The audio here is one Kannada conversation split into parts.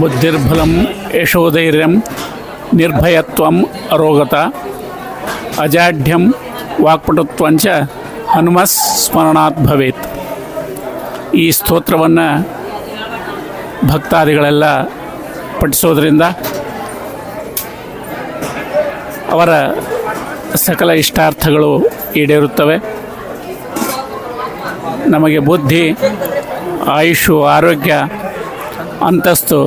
ಬುದ್ಧಿರ್ಬಲಂ ಯಶೋಧೈರ್ಯಂ ನಿರ್ಭಯತ್ವಂ ಅರೋಗತ ಅಜಾಢ್ಯಂ ವಾಕ್ಪಟುತ್ವಂಚ ಹನುಮಸ್ ಸ್ಮರಣಾತ್ ಭವೇತ್. ಈ ಸ್ತೋತ್ರವನ್ನು ಭಕ್ತಾದಿಗಳೆಲ್ಲ ಪಠಿಸೋದ್ರಿಂದ ಅವರ ಸಕಲ ಇಷ್ಟಾರ್ಥಗಳು ಈಡೇರುತ್ತವೆ. ನಮಗೆ ಬುದ್ಧಿ, ಆಯುಷು, ಆರೋಗ್ಯ ಅಂತಸ್ತು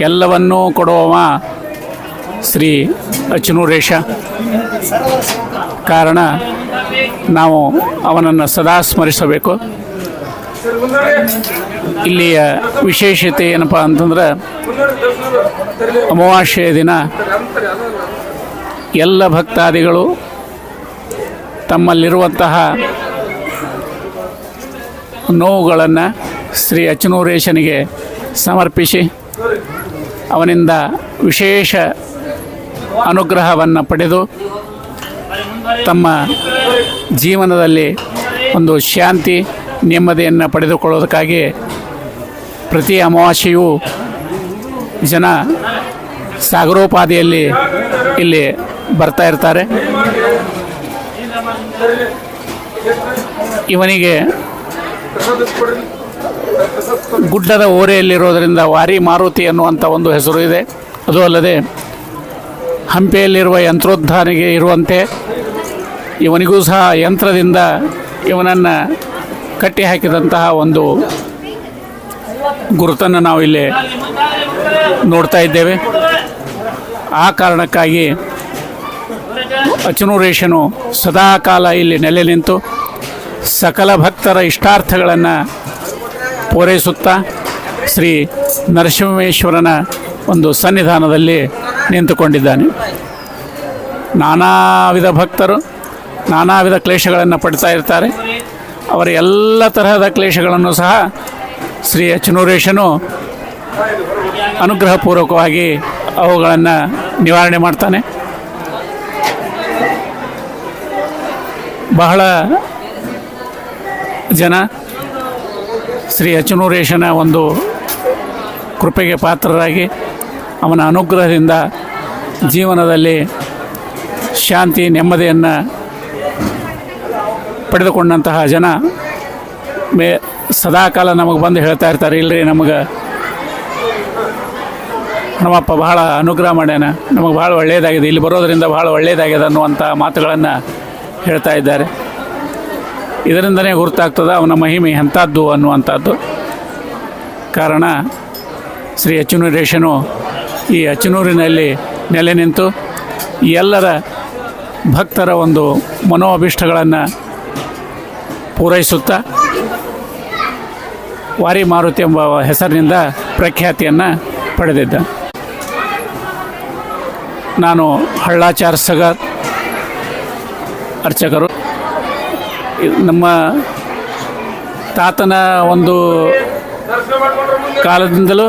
ಎಲ್ಲವನ್ನೂ ಕೊಡುವವ ಶ್ರೀ ಅಚನೂರೇಶ ಕಾರಣ ನಾವು ಅವನನ್ನು ಸದಾ ಸ್ಮರಿಸಬೇಕು. ಇಲ್ಲಿಯ ವಿಶೇಷತೆ ಏನಪ್ಪ ಅಂತಂದ್ರೆ ಅಮಾವಾಸ್ಯೆಯ ದಿನ ಎಲ್ಲ ಭಕ್ತಾದಿಗಳು ತಮ್ಮಲ್ಲಿರುವಂತಹ ನೋವುಗಳನ್ನು ಶ್ರೀ ಅಚನೂರೇಶನಿಗೆ ಸಮರ್ಪಿಸಿ ಅವನಿಂದ ವಿಶೇಷ ಅನುಗ್ರಹವನ್ನು ಪಡೆದು ತಮ್ಮ ಜೀವನದಲ್ಲಿ ಒಂದು ಶಾಂತಿ, ನೆಮ್ಮದಿಯನ್ನು ಪಡೆದುಕೊಳ್ಳೋದಕ್ಕಾಗಿ ಪ್ರತಿ ಅಮಾವಾಸ್ಯೆಯೂ ಜನ ಸಾಗರೋಪಾದಿಯಲ್ಲಿ ಇಲ್ಲಿ ಬರ್ತಾ ಇರ್ತಾರೆ. ಇವನಿಗೆ ಗುಡ್ಡದ ಓರೆಯಲ್ಲಿರೋದರಿಂದ ವಾರಿ ಮಾರುತಿ ಅನ್ನುವಂಥ ಒಂದು ಹೆಸರು ಇದೆ. ಅದು ಅಲ್ಲದೆ ಹಂಪೆಯಲ್ಲಿರುವ ಯಂತ್ರೋದ್ಧಾನಿಗೆ ಇರುವಂತೆ ಇವನಿಗೂ ಸಹ ಯಂತ್ರದಿಂದ ಇವನನ್ನು ಕಟ್ಟಿ ಹಾಕಿದಂತಹ ಒಂದು ಗುರುತನ್ನು ನಾವು ಇಲ್ಲಿ ನೋಡ್ತಾ ಇದ್ದೇವೆ. ಆ ಕಾರಣಕ್ಕಾಗಿ ಅಚನೂರೇಶನು ಸದಾಕಾಲ ಇಲ್ಲಿ ನೆಲೆ ನಿಂತು ಸಕಲ ಭಕ್ತರ ಇಷ್ಟಾರ್ಥಗಳನ್ನು ಪೂರೈಸುತ್ತಾ ಶ್ರೀ ನರಸಿಂಹೇಶ್ವರನ ಒಂದು ಸನ್ನಿಧಾನದಲ್ಲಿ ನಿಂತುಕೊಂಡಿದ್ದಾನೆ. ನಾನಾ ವಿಧ ಭಕ್ತರು ನಾನಾ ವಿಧ ಕ್ಲೇಶಗಳನ್ನು ಪಡ್ತಾ ಇರ್ತಾರೆ. ಅವರ ಎಲ್ಲ ತರಹದ ಕ್ಲೇಶಗಳನ್ನು ಸಹ ಶ್ರೀ ಅಚ್ಚನೂರೇಶನು ಅನುಗ್ರಹಪೂರ್ವಕವಾಗಿ ಅವುಗಳನ್ನು ನಿವಾರಣೆ ಮಾಡ್ತಾನೆ. ಬಹಳ ಜನ ಶ್ರೀ ಅಚನೂರೇಶನ ಒಂದು ಕೃಪೆಗೆ ಪಾತ್ರರಾಗಿ ಅವನ ಅನುಗ್ರಹದಿಂದ ಜೀವನದಲ್ಲಿ ಶಾಂತಿ, ನೆಮ್ಮದಿಯನ್ನು ಪಡೆದುಕೊಂಡಂತಹ ಜನ ಮೇ ಸದಾಕಾಲ ನಮಗೆ ಬಂದು ಹೇಳ್ತಾ ಇರ್ತಾರೆ ಇಲ್ಲರಿ ನಮಗೆ. ಹನುಮಪ್ಪ ಬಹಳ ಅನುಗ್ರಹ ಮಾಡ್ಯಾನ. ನಮಗೆ ಭಾಳ ಒಳ್ಳೆಯದಾಗಿದೆ ಇಲ್ಲಿ ಬರೋದರಿಂದ ಭಾಳ ಒಳ್ಳೆಯದಾಗಿದೆ ಅನ್ನುವಂಥ ಮಾತುಗಳನ್ನು ಹೇಳ್ತಾ ಇದ್ದಾರೆ. ಇದರಿಂದನೇ ಗುರುತಾಗ್ತದೆ, ಅವನ ಮಹಿಮೆ ಎಂಥದ್ದು ಅನ್ನುವಂಥದ್ದು. ಕಾರಣ, ಶ್ರೀ ಅಚ್ಚನೂರೇಶನು ಈ ಅಚ್ಚನೂರಿನಲ್ಲಿ ನೆಲೆ ನಿಂತು ಎಲ್ಲರ ಭಕ್ತರ ಒಂದು ಮನೋಅಭಿಷ್ಟಗಳನ್ನು ಪೂರೈಸುತ್ತಾ, ವಾರಿ ಮಾರುತಿ ಎಂಬ ಹೆಸರಿನಿಂದ ಪ್ರಖ್ಯಾತಿಯನ್ನು ಪಡೆದಿದ್ದ. ನಾನು ಹಳ್ಳಾಚಾರ್ ಸಗರ್ ಅರ್ಚಕರು. ನಮ್ಮ ತಾತನ ಒಂದು ಕಾಲದಿಂದಲೂ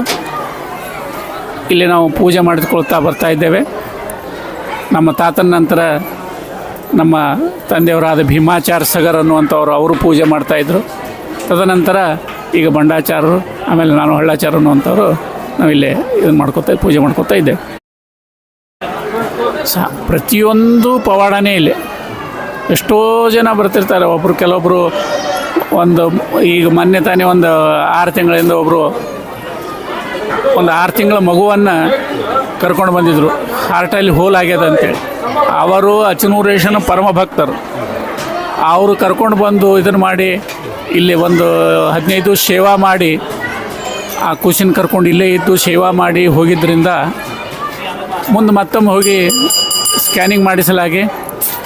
ಇಲ್ಲಿ ನಾವು ಪೂಜೆ ಮಾಡಿಕೊಳ್ತಾ ಬರ್ತಾ ಇದ್ದೇವೆ. ನಮ್ಮ ತಾತನ ನಂತರ ನಮ್ಮ ತಂದೆಯವರಾದ ಭೀಮಾಚಾರ ಸಗರ್ ಅನ್ನುವಂಥವ್ರು ಅವರು ಪೂಜೆ ಮಾಡ್ತಾಯಿದ್ರು ತದನಂತರ ಈಗ ಬಂಡಾಚಾರರು, ಆಮೇಲೆ ನಾನು ಹಳ್ಳಾಚಾರ ಅನ್ನುವಂಥವ್ರು ನಾವಿಲ್ಲಿ ಇದನ್ನು ಮಾಡ್ಕೊತಾ ಪೂಜೆ ಮಾಡ್ಕೊತಾ ಇದ್ದೇವೆ. ಸಹ ಪ್ರತಿಯೊಂದು ಪವಾಡನೇ ಇಲ್ಲಿ. ಎಷ್ಟೋ ಜನ ಬರ್ತಿರ್ತಾರೆ. ಒಬ್ಬರು ಕೆಲವೊಬ್ಬರು ಒಂದು ಈಗ ಮೊನ್ನೆ ತಾನೇ ಒಂದು ಆರು ತಿಂಗಳಿಂದ ಒಬ್ಬರು ಒಂದು ಆರು ತಿಂಗಳ ಮಗುವನ್ನು ಕರ್ಕೊಂಡು ಬಂದಿದ್ದರು ಹಾರ್ಟಲ್ಲಿ ಹೋಲ್ ಆಗ್ಯದ ಅಂತೇಳಿ. ಅವರು ಅಚನೂರೇಶನ ಪರಮ ಭಕ್ತರು. ಅವರು ಕರ್ಕೊಂಡು ಬಂದು ಇದನ್ನು ಮಾಡಿ ಇಲ್ಲಿ ಒಂದು ಹದಿನೈದು ಸೇವಾ ಮಾಡಿ, ಆ ಕೂಸಿನ ಕರ್ಕೊಂಡು ಇಲ್ಲೇ ಇದ್ದು ಸೇವಾ ಮಾಡಿ ಹೋಗಿದ್ದರಿಂದ ಮುಂದೆ ಮತ್ತೊಮ್ಮೆ ಹೋಗಿ ಸ್ಕ್ಯಾನಿಂಗ್ ಮಾಡಿಸಲಾಗಿ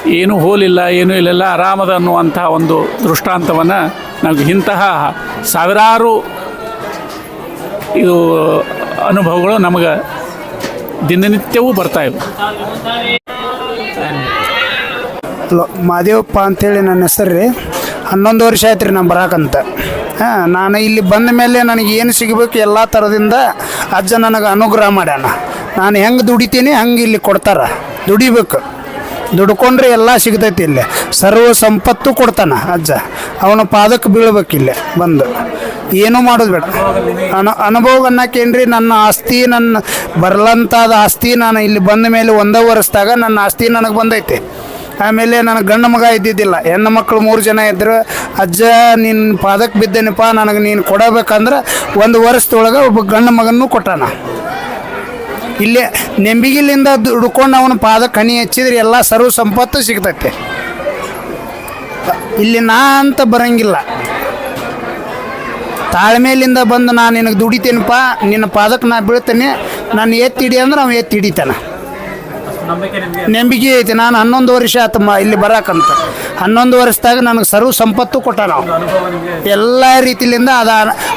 ಏನೂ ಹೋಲಿಲ್ಲ, ಏನೂ ಇಲ್ಲೆಲ್ಲ ಆರಾಮದ ಅನ್ನುವಂಥ ಒಂದು ದೃಷ್ಟಾಂತವನ್ನು ನಾವು ಇಂತಹ ಸಾವಿರಾರು ಇದು ಅನುಭವಗಳು ನಮಗೆ ದಿನನಿತ್ಯವೂ ಬರ್ತಾಯಿವೆ ಹಲೋ ಮಾದೇವಪ್ಪ ಅಂತೇಳಿ ನನ್ನ ಹೆಸರು ರೀ. ಹನ್ನೊಂದು ವರ್ಷ ಆಯ್ತು ರೀ ನಾನು ಬರಾಕಂತ. ಹಾಂ, ನಾನು ಇಲ್ಲಿ ಬಂದ ಮೇಲೆ ನನಗೆ ಏನು ಸಿಗಬೇಕು ಎಲ್ಲ ಥರದಿಂದ ಅಜ್ಜ ನನಗೆ ಅನುಗ್ರಹ ಮಾಡ್ಯಾನ. ನಾನು ಹೆಂಗೆ ದುಡಿತೀನಿ, ಹಂಗೆ ಇಲ್ಲಿ ಕೊಡ್ತಾರ. ದುಡಿಬೇಕು. ದುಡ್ಕೊಂಡ್ರೆ ಎಲ್ಲ ಸಿಗ್ತೈತಿ ಇಲ್ಲಿ. ಸರ್ವ ಸಂಪತ್ತು ಕೊಡ್ತಾನ ಅಜ್ಜ. ಅವನ ಪಾದಕ್ಕೆ ಬೀಳ್ಬೇಕು ಇಲ್ಲಿ ಬಂದು. ಏನೂ ಮಾಡೋದು ಬೇಡ. ಅನ, ಅನುಭವ ಅನ್ನಕ್ಕೇನ್ರಿ ನನ್ನ ಆಸ್ತಿ ನನ್ನ, ಬರ್ಲಂತಾದ ಆಸ್ತಿ ನಾನು ಇಲ್ಲಿ ಬಂದ ಮೇಲೆ ಒಂದೇ ವರ್ಷದಾಗ ನನ್ನ ಆಸ್ತಿ ನನಗೆ ಬಂದೈತೆ. ಆಮೇಲೆ ನನಗೆ ಗಂಡ ಮಗ ಇದ್ದಿದ್ದಿಲ್ಲ. ಹೆಣ್ಣು ಮಕ್ಕಳು ಮೂರು ಜನ ಇದ್ದರು ಅಜ್ಜ ನಿನ್ನ ಪಾದಕ್ಕೆ ಬಿದ್ದೇನಪ್ಪ, ನನಗೆ ನೀನು ಕೊಡಬೇಕಂದ್ರೆ ಒಂದು ವರ್ಷದೊಳಗೆ ಒಬ್ಬ ಗಂಡ ಮಗನೂ ಕೊಟ್ಟಾನ. ಇಲ್ಲೇ ನೆಂಬಿಗಿಲಿಂದ ದುಡ್ಕೊಂಡು ಅವನು ಪಾದಕ್ಕೆ ಹನಿ ಹಚ್ಚಿದ್ರೆ ಎಲ್ಲ ಸರ್ವ ಸಂಪತ್ತು ಸಿಗ್ತೈತೆ. ಇಲ್ಲಿ ನಾ ಅಂತ ಬರಂಗಿಲ್ಲ. ತಾಳ್ಮೇಲಿಂದ ಬಂದು ನಾನು ನಿನಗೆ ದುಡಿತೇನಪ್ಪ, ನಿನ್ನ ಪಾದಕ್ಕೆ ನಾ ಬೀಳ್ತೇನೆ, ನಾನು ಎತ್ತಿ ಹಿಡಿ ಅಂದ್ರೆ ಅವ್ನು ಎತ್ತಿ ಹಿಡಿತಾನೆ. ನಂಬಿಕೆ ಐತಿ. ನಾನು ಹನ್ನೊಂದು ವರ್ಷ ಆತಮ್ಮ ಇಲ್ಲಿ ಬರಾಕಂತ. ಹನ್ನೊಂದು ವರ್ಷದಾಗ ನನಗೆ ಸರ್ವ ಸಂಪತ್ತು ಕೊಟ್ಟ ನಾವು ಎಲ್ಲ ರೀತಿಯಿಂದ ಅದ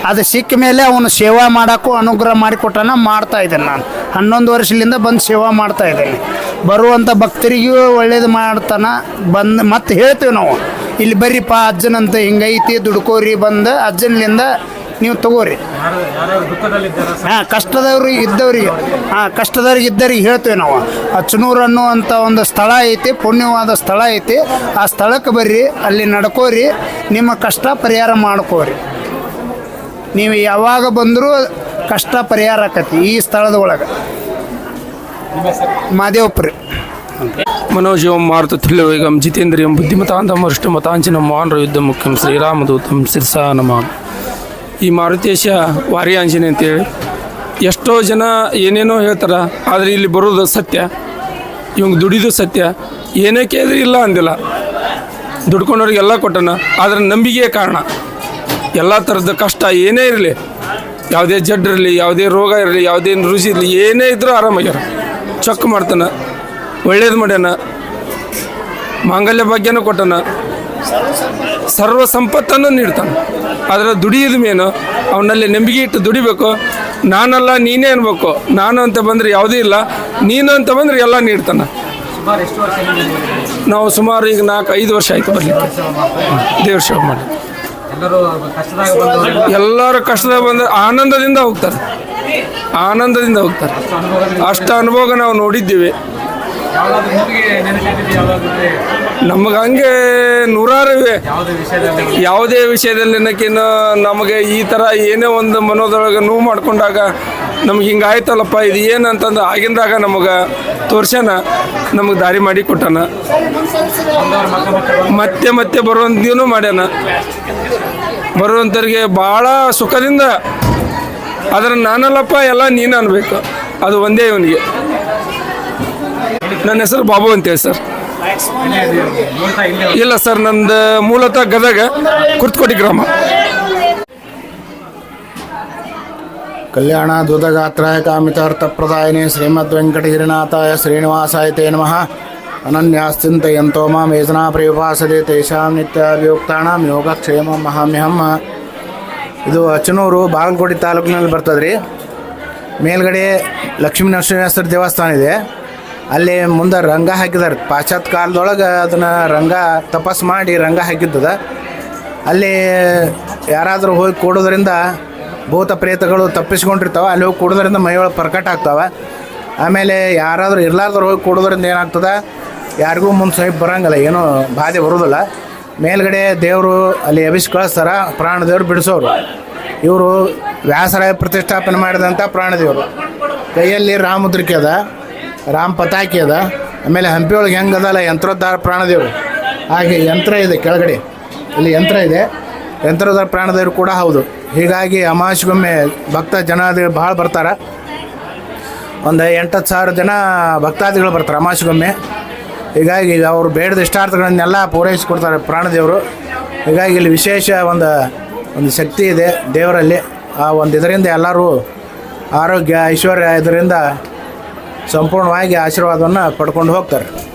ಅದು ಸಿಕ್ಕ ಮೇಲೆ ಅವನು ಸೇವಾ ಮಾಡೋಕ್ಕೂ ಅನುಗ್ರಹ ಮಾಡಿಕೊಟ್ಟಾನ ಮಾಡ್ತಾ ಇದ್ದೇನೆ ನಾನು. ಹನ್ನೊಂದು ವರ್ಷದಿಂದ ಬಂದು ಸೇವಾ ಮಾಡ್ತಾ ಇದ್ದೇನೆ. ಬರುವಂಥ ಭಕ್ತರಿಗೂ ಒಳ್ಳೇದು ಮಾಡ್ತಾನೆ. ಬಂದು ಮತ್ತೆ ಹೇಳ್ತೀವಿ ನಾವು. ಇಲ್ಲಿ ಬರ್ರಿಪ್ಪ ಅಜ್ಜನಂತ ಹಿಂಗೈತಿ ದುಡ್ಕೋರಿ ಬಂದು ಅಜ್ಜನಿಂದ ನೀವು ತಗೋರಿ. ಹಾಂ ಕಷ್ಟದವ್ರಿ ಇದ್ದವರಿಗೆ. ಹಾಂ ಕಷ್ಟದವ್ರಿಗೆ ಇದ್ದವ್ರಿಗೆ ಹೇಳ್ತೇವೆ ನಾವು. ಆ ಅನ್ನುವಂಥ ಒಂದು ಸ್ಥಳ ಐತಿ ಪುಣ್ಯವಾದ ಸ್ಥಳ ಐತಿ. ಆ ಸ್ಥಳಕ್ಕೆ ಬರ್ರಿ ಅಲ್ಲಿ ನಡ್ಕೋರಿ ನಿಮ್ಮ ಕಷ್ಟ ಪರಿಹಾರ ಮಾಡ್ಕೋರಿ. ನೀವು ಯಾವಾಗ ಬಂದರೂ ಕಷ್ಟ ಪರಿಹಾರ ಆಕತಿ ಈ ಸ್ಥಳದ ಒಳಗೆ. ಮಾದೇವಪುರಿ. ಮನೋಜ್ ಓಂ ಮಾರುತ ತಿಳುವೇಗಂ ಜಿತೇಂದ್ರ ಎಂ ಬುದ್ಧಿಮತಾಂತಮರಿಷ್ಠ ಮತಾಂಚಿನ ಮಾನ್ರ ಯುದ್ಧ ಮುಖ್ಯಂ ಶ್ರೀರಾಮದೂತಂ ಶಿರ್ಸಾ ನಮಃ. ಈ ಮಾರುತೇಶ ವಾರಿ ಆಂಜನೇಯ ಅಂತೇಳಿ. ಎಷ್ಟೋ ಜನ ಏನೇನೋ ಹೇಳ್ತಾರೆ, ಆದರೆ ಇಲ್ಲಿ ಬರೋದು ಸತ್ಯ. ಇವಂಗೆ ದುಡಿದು ಸತ್ಯ. ಏನೇ ಕೇಳಿದ್ರೆ ಇಲ್ಲ ಅಂದಿಲ್ಲ. ದುಡ್ಕೊಂಡವ್ರಿಗೆಲ್ಲ ಕೊಟ್ಟನ, ಆದರೆ ನಂಬಿಕೆಯೇ ಕಾರಣ. ಎಲ್ಲ ಥರದ ಕಷ್ಟ ಏನೇ ಇರಲಿ, ಯಾವುದೇ ಇರಲಿ, ಯಾವುದೇ ರೋಗ ಇರಲಿ, ಯಾವುದೇ ರುಚಿ ಇರಲಿ, ಏನೇ ಇದ್ದರೂ ಆರಾಮಾಗ್ಯಾರ ಚೊಕ್ ಮಾಡ್ತಾನೆ, ಒಳ್ಳೇದು ಮಾಡ್ಯಾನ, ಮಾಂಗಲ್ಯ ಭಾಗ್ಯನೂ ಕೊಟ್ಟನ. ಸರ್ವ ಸಂಪತ್ತನ್ನು ನೀಡ್ತಾನೆ. ಅದರ ದುಡಿಯೋದು ಮೇನು, ಅವನಲ್ಲಿ ನಂಬಿಕೆ ಇಟ್ಟು ದುಡಿಬೇಕು. ನಾನಲ್ಲ ನೀನೇ ಅನ್ಬೇಕು. ನಾನು ಅಂತ ಬಂದರೆ ಯಾವುದೂ ಇಲ್ಲ. ನೀನು ಅಂತ ಬಂದರೆ ಎಲ್ಲ ನೀಡ್ತಾನೆ. ನಾವು ಸುಮಾರು ಈಗ ನಾಲ್ಕು, ಐದು ವರ್ಷ ಆಯಿತು ಬರಲಿಕ್ಕೆ. ದೇವ್ರ ಶಿವ ಮಾಡಿ ಎಲ್ಲರೂ ಕಷ್ಟದಾಗ ಬಂದ್ರೆ ಆನಂದದಿಂದ ಹೋಗ್ತಾರೆ. ಆನಂದದಿಂದ ಹೋಗ್ತಾರೆ. ಅಷ್ಟು ಅನುಭವ ನಾವು ನೋಡಿದ್ದೀವಿ. ನಮಗೆ ಹಂಗೆ ನೂರಾರು ಇವೆ. ಯಾವುದೇ ವಿಷಯದಲ್ಲಿ ಅನ್ನೋಕ್ಕಿನ್ನು ನಮಗೆ ಈ ಥರ ಏನೇ ಒಂದು ಮನೋದೊಳಗೆ ನೋವು ಮಾಡ್ಕೊಂಡಾಗ ನಮ್ಗೆ ಹಿಂಗಾಯ್ತಲ್ಲಪ್ಪ ಇದು ಏನು ಅಂತಂದು ಆಗಿಂದಾಗ ನಮಗೆ ತೋರ್ಸ್ಯಾನ ನಮಗೆ ದಾರಿ ಮಾಡಿ ಕೊಟ್ಟಾನ. ಮತ್ತೆ ಮತ್ತೆ ಬರುವಂತೆಯೂ ಮಾಡ್ಯಾನ. ಬರುವಂಥವ್ರಿಗೆ ಭಾಳ ಸುಖದಿಂದ. ಆದ್ರೆ ನಾನಲ್ಲಪ್ಪ ಎಲ್ಲ ನೀನು ಅನ್ಬೇಕು. ಅದು ಒಂದೇ ಇವನಿಗೆ. ನನ್ನ ಹೆಸರು ಬಾಬು ಅಂತೇಳಿ ಸರ್. ಇಲ್ಲ ಸರ್, ನಂದು ಮೂಲತಃ ಗದಗ, ಕುರ್ತಕೋಟಿ ಗ್ರಾಮ. ಕಲ್ಯಾಣ ದುದಗಾತ್ರಾಯ ಕಾಮಿತಾರ್ಥಪ್ರದಾಯಿನಿ ಶ್ರೀಮದ್ ವೆಂಕಟಗಿರಿನಾಥಾಯ ಶ್ರೀನಿವಾಸಾಯ ತೇ ನಮಃ. ಅನನ್ಯಾಶ್ಚಿಂತೆಯಂತೋ ಮಾಂ ವೇದನಾ ಪ್ರಿಯುಪಾಸದೆ ತೇಷಾಂ ನಿತ್ಯಾಭಿಯುಕ್ತಾಣಂ ಯೋಗಕ್ಷೇಮ ಮಹಾಮ್ಯಹಮ್ಮ ಇದು ಅಚನೂರು ಬಾಗಲಕೋಟೆ ತಾಲೂಕಿನಲ್ಲಿ ಬರ್ತದೆ ರೀ ಮೇಲ್ಗಡೆ ಲಕ್ಷ್ಮೀ ನರಸಿಂಹೇಶ್ವರ ದೇವಸ್ಥಾನ ಇದೆ. ಅಲ್ಲಿ ಮುಂದೆ ರಂಗ ಹಾಕಿದ್ದಾರೆ. ಪಾಶ್ಚಾತ್ಯ ಕಾಲದೊಳಗೆ ಅದನ್ನು ರಂಗ ತಪಸ್ ಮಾಡಿ ರಂಗ ಹಾಕಿದ್ದದ. ಅಲ್ಲಿ ಯಾರಾದರೂ ಹೋಗಿ ಕೂಡೋದ್ರಿಂದ ಭೂತ ಪ್ರೇತಗಳು ತಪ್ಪಿಸ್ಕೊಂಡಿರ್ತಾವೆ. ಅಲ್ಲಿ ಹೋಗಿ ಕೂಡೋದ್ರಿಂದ ಮೈಯೊಳಗೆ ಪ್ರಕಟ ಆಗ್ತಾವೆ. ಆಮೇಲೆ ಯಾರಾದರೂ ಇರ್ಲಾರ್ದವ್ರು ಹೋಗಿ ಕೂಡೋದ್ರಿಂದ ಏನಾಗ್ತದೆ? ಯಾರಿಗೂ ಮುಂದೆ ಸಮೀಪ ಬರೋಂಗಿಲ್ಲ. ಏನೂ ಬಾಧೆ ಬರೋದಿಲ್ಲ. ಮೇಲ್ಗಡೆ ದೇವರು ಅಲ್ಲಿ ಅಭಿಷ್ ಕಳಿಸ್ತಾರ ಪ್ರಾಣ ದೇವ್ರು ಬಿಡಿಸೋರು. ಇವರು ವ್ಯಾಸರಾಯ ಪ್ರತಿಷ್ಠಾಪನೆ ಮಾಡಿದಂಥ ಪ್ರಾಣದೇವರು. ಕೈಯಲ್ಲಿ ರಾಮದ್ರಿಕೆ ಅದ. ರಾಮ್ ಪತಾಕಿ ಅದ. ಆಮೇಲೆ ಹಂಪಿ ಒಳಗೆ ಹೆಂಗೆ ಅದಲ್ಲ, ಯಂತ್ರೋದ್ಧಾರ ಪ್ರಾಣದೇವರು. ಹಾಗೆ ಯಂತ್ರ ಇದೆ ಕೆಳಗಡೆ. ಇಲ್ಲಿ ಯಂತ್ರ ಇದೆ. ಯಂತ್ರೋದ್ಧಾರ ಪ್ರಾಣದೇವರು ಕೂಡ ಹೌದು. ಹೀಗಾಗಿ ಅಮಾವಾಸ್ಯೆಗೊಮ್ಮೆ ಭಕ್ತ ಜನಾದಿಗಳು ಭಾಳ ಬರ್ತಾರೆ. ಒಂದು ಎಂಟತ್ತು ಸಾವಿರ ಜನ ಭಕ್ತಾದಿಗಳು ಬರ್ತಾರೆ ಅಮಾವಾಸ್ಯೆಗೊಮ್ಮೆ. ಹೀಗಾಗಿ ಅವರು ಬೇಡದ ಇಷ್ಟಾರ್ಥಗಳನ್ನೆಲ್ಲ ಪೂರೈಸಿಕೊಡ್ತಾರೆ ಪ್ರಾಣದೇವರು. ಹೀಗಾಗಿ ಇಲ್ಲಿ ವಿಶೇಷ ಒಂದು ಒಂದು ಶಕ್ತಿ ಇದೆ ದೇವರಲ್ಲಿ. ಆ ಒಂದು ಇದರಿಂದ ಎಲ್ಲರೂ ಆರೋಗ್ಯ, ಐಶ್ವರ್ಯ ಇದರಿಂದ ಸಂಪೂರ್ಣವಾಗಿ ಆಶೀರ್ವಾದವನ್ನು ಪಡ್ಕೊಂಡು ಹೋಗ್ತಾರೆ.